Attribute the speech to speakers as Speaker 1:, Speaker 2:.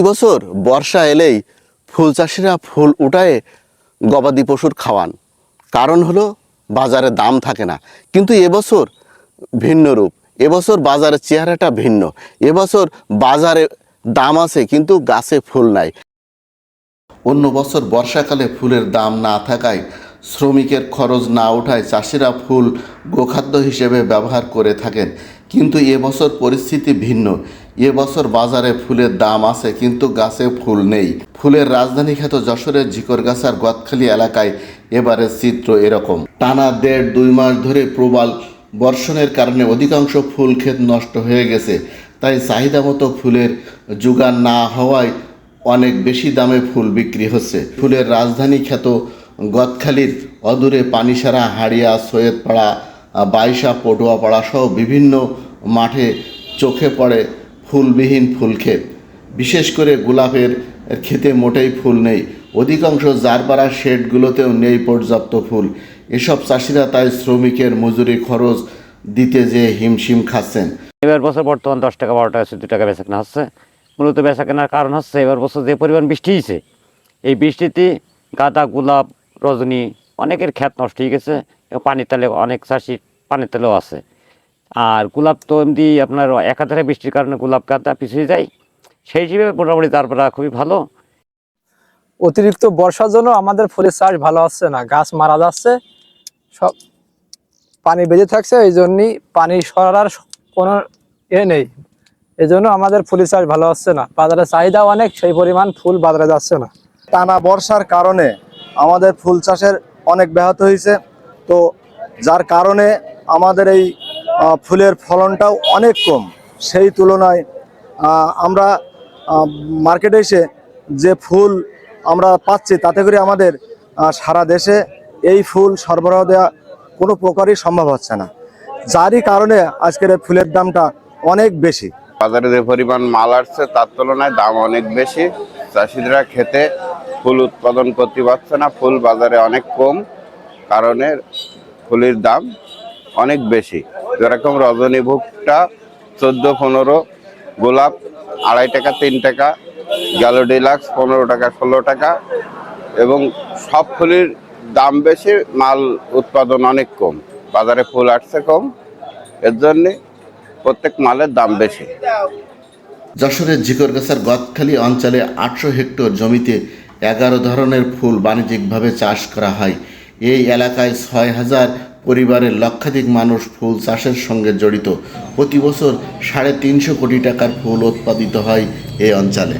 Speaker 1: প্রতি বছর বর্ষা এলেই ফুল চাষিরা ফুল উঠায়ে গবাদি পশুর খাওয়ান। কারণ হলো বাজারে দাম থাকে না। কিন্তু এবছর ভিন্ন রূপ। এবছর বাজারের চেহারাটা ভিন্ন। এবছর বাজারে দাম আছে, কিন্তু গাছে ফুল নাই। অন্য বছর বর্ষাকালে ফুলের দাম না থাকায় শ্রমিকের খরচ না ওঠায় চাষিরা ফুল গোখাদ্য হিসেবে ব্যবহার করে থাকেন। কিন্তু এবছর পরিস্থিতি ভিন্ন। এবছর বাজারে ফুলের দাম আছে, কিন্তু গাছে ফুল নেই। ফুলের রাজধানী খ্যাত যশোরের ঝিকরগাছার গদখালি এলাকায় এবারের চিত্র এরকম। টানা দেড় দুই মাস ধরে প্রবাল বর্ষণের কারণে অধিকাংশ ফুল ক্ষেত নষ্ট হয়ে গেছে। তাই চাহিদা মতো ফুলের যোগান না হওয়ায় অনেক বেশি দামে ফুল বিক্রি হচ্ছে। ফুলের রাজধানী খ্যাত গদখালির অদূরে পানিসারা, হাড়িয়া, সৈয়দপাড়া, বাইশা, পটুয়াপাড়া সহ বিভিন্ন মাঠে চোখে পড়ে ফুলবিহীন ফুল ফুলক্ষেত বিশেষ করে গোলাপের ক্ষেতে মোটেই ফুল নেই। অধিকাংশ জারপাড়া শেডগুলোতেও নেই পর্যাপ্ত ফুল। এসব চাষিরা তাই শ্রমিকের মজুরি খরচ দিতে যে হিমশিম খাচ্ছেন।
Speaker 2: এবার বছর বর্তমান দশ টাকা, বারো টাকা, চোদ্দ টাকা বেচা কেনা হচ্ছে। মূলত বেচা কেনার কারণ হচ্ছে এবার বছর যে পরিমাণ বৃষ্টি হয়েছে, এই বৃষ্টিতে গাঁদা গোলাপ, রজনী অনেকের ক্ষেত নষ্ট হয়ে গেছে। পানির তালে অনেক চাষি পানির তালেও আছে। আর গোলাপ তো এমনি আপনার একাধারে বৃষ্টির কারণে গোলাপ গাঁদা পিছিয়ে যায়। সেই হিসেবে মোটামুটি তারপরে খুবই ভালো।
Speaker 3: অতিরিক্ত বর্ষার জন্য আমাদের ফুলের চাষ ভালো আসছে না। গাছ মারা যাচ্ছে সব পানি বেঁধে থাকছে এই জন্যই পানি সরার কোনো এ নেই। এই জন্য আমাদের ফুলের চাষ ভালো আসছে না। বাজারে চাহিদা অনেক সেই পরিমাণ ফুল বাজারে যাচ্ছে না।
Speaker 4: টানা বর্ষার কারণে আমাদের ফুল চাষের অনেক ব্যাহত হয়েছে। তো যার কারণে আমাদের এই ফুলের ফলনটাও অনেক কম। সেই তুলনায় আমরা মার্কেটে এসে যে ফুল আমরা পাচ্ছি, তাতে করে আমাদের সারা দেশে এই ফুল সরবরাহ দেওয়া কোনো প্রকারই সম্ভব হচ্ছে না। যারই কারণে আজকের ফুলের দামটা অনেক বেশি।
Speaker 5: বাজারে যে পরিমাণ মাল আসছে, তার তুলনায় দাম অনেক বেশি। চাষিরা খেতে ফুল উৎপাদন করতে পারছে না, ফুল বাজারে অনেক কম কারণে ফুলের দাম অনেক বেশি। যেরকম রজনীভুগটা চোদ্দ, পনেরো, গোলাপ আড়াই টাকা, তিন টাকা গ্যালো ডিলাক্স পনেরো টাকা, ষোলো টাকা এবং সব ফুলের দাম বেশি, মাল উৎপাদন অনেক কম, বাজারে ফুল আসছে কম, এর জন্যে প্রত্যেক মালের দাম বেশি।
Speaker 1: যশোরের ঝিকরগাছার গদখালি অঞ্চলে আটশো হেক্টর জমিতে এগারো ধরনের ফুল বাণিজ্যিকভাবে চাষ করা হয়। এই এলাকায় ছয় হাজার পরিবারের লক্ষাধিক মানুষ ফুল চাষের সঙ্গে জড়িত। প্রতি বছর সাড়ে তিনশো কোটি টাকার ফুল উৎপাদিত হয় এই অঞ্চলে।